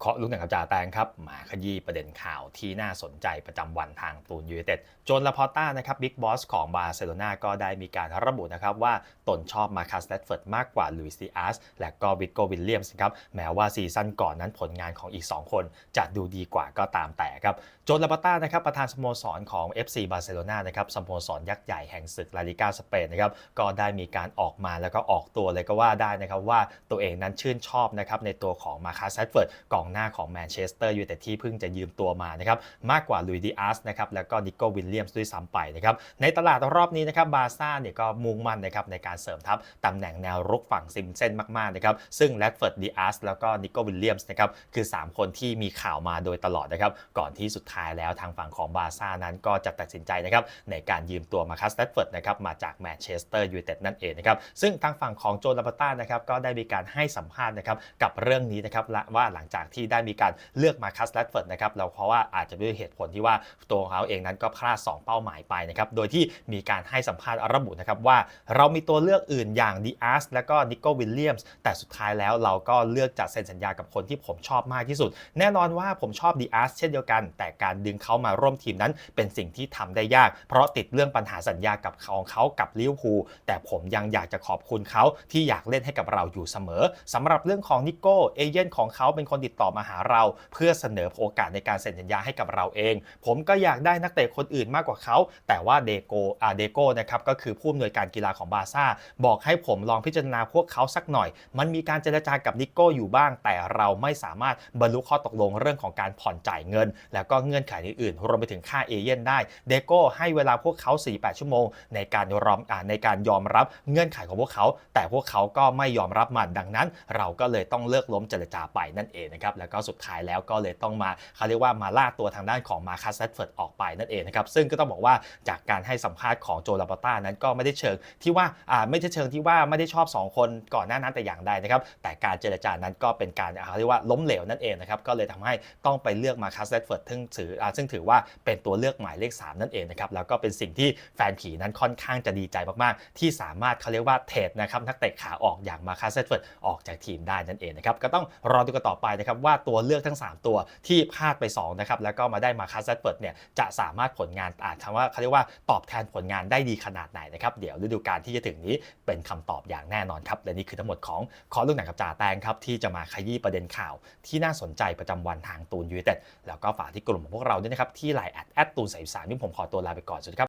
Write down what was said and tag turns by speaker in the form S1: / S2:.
S1: เคาะลูกหนังกับจ่าแตงครับมาขยี้ประเด็นข่าวที่น่าสนใจประจำวันทางตูนยูไนเต็ดโจนลาพอต้านะครับบิ๊กบอสของบาร์เซโลนาก็ได้มีการระบุนะครับว่าตนชอบมาคัสแลดเฟิร์ดมากกว่าลุยส์ดิอาสและก็วิกโกวิลเลียมส์ครับแม้ว่าซีซั่นก่อนนั้นผลงานของอีก 2 คนจะดูดีกว่าก็ตามแต่ครับโจนลาพอต้านะครับประธานสโมสรของ FC บาร์เซโลนานะครับสโมสรยักษ์ใหญ่แห่งศึกลาลิกาสเปนนะครับก็ได้มีการออกมาแล้วก็ออกตัวเลยก็ว่าได้นะครับว่าตัวเองนั้นชื่นชอบนะครับในตัวของมาคัสแลดเฟิร์ดกองหน้าของแมนเชสเตอร์ยูไนเต็ดที่เพิ่งจะยืมตัวมานะครับมากกว่าลุยดิอาสนะครับแล้วก็นิโก้วิลเลียมส์ด้วยซ้ำไปนะครับในตลาดรอบนี้นะครับบาร์ซ่าเนี่ยก็มุ่งมั่นนะครับในการเสริมทัพตำแหน่งแนวรุกฝั่งซิมเซนมากๆนะครับซึ่งแรดเฟิร์ดดิอาสแล้วก็นิโก้วิลเลียมส์นะครับคือ 3 คนที่มีข่าวมาโดยตลอดนะครับก่อนที่สุดท้ายแล้วทางฝั่งของบาร์ซ่านั้นก็จะตัดสินใจนะครับในการยืมตัวมาคัสแรดเฟิร์ดนะครับมาจากแมนเชสเตอร์ยูไนเต็ดนั่นเองนะครับซึ่งทางฝั่งของโจลาปาต้านะครับก็ได้มีการให้สัมภาษณ์นะครับกับเรื่องนี้นะครับและว่าหลังจากที่ที่ได้มีการเลือกมาคัสแรดเฟิร์ดนะครับเราเพราะว่าอาจจะด้วยเหตุผลที่ว่าตัวเขาเองนั้นก็พลาด 2 เป้าหมายไปนะครับโดยที่มีการให้สัมภาษณ์ระบุนะครับว่าเรามีตัวเลือกอื่นอย่างดีอาร์สและก็นิโก้วิลเลียมส์แต่สุดท้ายแล้วเราก็เลือกจะเซ็นสัญญากับคนที่ผมชอบมากที่สุด แน่นอนว่าผมชอบดีอาร์สเช่นเดียวกัน แต่การดึงเขามาร่วมทีมนั้นเป็นสิ่งที่ทำได้ยาก เพราะติดเรื่องปัญหาสัญญากับของเขากับลิเวอร์พูลแต่ผมยังอยากจะขอบคุณเขาที่อยากเล่นให้กับเราอยู่เสมอสำหรับเรื่องของนิโก้เอเย่นของเขาเป็นคนติดต่อมาหาเราเพื่อเสนอโอกาสในการเซ็นสัญญาให้กับเราเอง ผมก็อยากได้นักเตะคนอื่นมากกว่าเขา แต่ว่าเดโกอาเดโกนะครับก็คือผู้อำนวยการกีฬาของบาร์ซ่าบอกให้ผมลองพิจารณาพวกเขาสักหน่อย มันมีการเจรจากับนิโก้อยู่บ้าง แต่เราไม่สามารถบรรลุข้อตกลงเรื่องของการผ่อนจ่ายเงิน แล้วก็เงื่อนไขอื่นๆรวมไปถึงค่าเอเย่นได้เดโก้ให้เวลาพวกเขา 48 ชั่วโมง ในการยอมในการยอมรับเงื่อนไขของพวกเขา แต่พวกเขาก็ไม่ยอมรับมันดังนั้น เราก็เลยต้องเลิกล้มเจรจาไปนั่นเองนะครับแล้วก็สุดท้ายแล้วก็เลยต้องมาเขาเรียกว่ามาล่าตัวทางด้านของมาคัสแซดเฟิร์ดออกไปนั่นเองนะครับซึ่งก็ต้องบอกว่าจากการให้สัมภาษณ์ของโจลาปต้านั้นก็ไม่ได้เชิงที่ว่าอ่าไม่ใช่เชิงที่ว่าไม่ได้ชอบ 2 คนก่อนหน้านั้นแต่อย่างใดนะครับแต่การเจรจานั้นก็เป็นการเขาเรียกว่าล้มเหลวนั่นเองนะครับก็เลยทำให้ต้องไปเลือกมาคัสแซดเฟิร์ดซึ่งถืออ่าซึ่งถือว่าเป็นตัวเลือกหมายเลข 3 นั่นเองนะครับแล้วก็เป็นสิ่งที่แฟนผีนั้นค่อนข้างจะดีใจมากๆ ที่สามารถเขาเรียกว่าเทรดนะครับนักเตะขาออกอย่างมาคัสแซดเฟิร์ดออกจากทีมได้นั่นเองนะครับก็ต้องรอดูกันต่อไปนะครับว่า่าตัวเลือกทั้ง 3 ตัวที่พลาดไป2นะครับแล้วก็มาได้มาคัสแซดเฟิดเนี่ยจะสามารถผลงานอาจจะว่าเขาเรียกว่าตอบแทนผลงานได้ดีขนาดไหนนะครับเดี๋ยวฤดูกาลที่จะถึงนี้เป็นคำตอบอย่างแน่นอนครับและนี่คือทั้งหมดของขอลูกหนังกับจ่าแตงครับที่จะมาขยี้ประเด็นข่าว ที่น่าสนใจประจำวันทางตูนยูเต็ดแล้วก็ฝากที่กลุ่มของพวกเราด้วยนะครับที่ไลน์แอดแอดตูนใส่สารที่ผมขอตัวลาไปก่อนสวัสดีครับ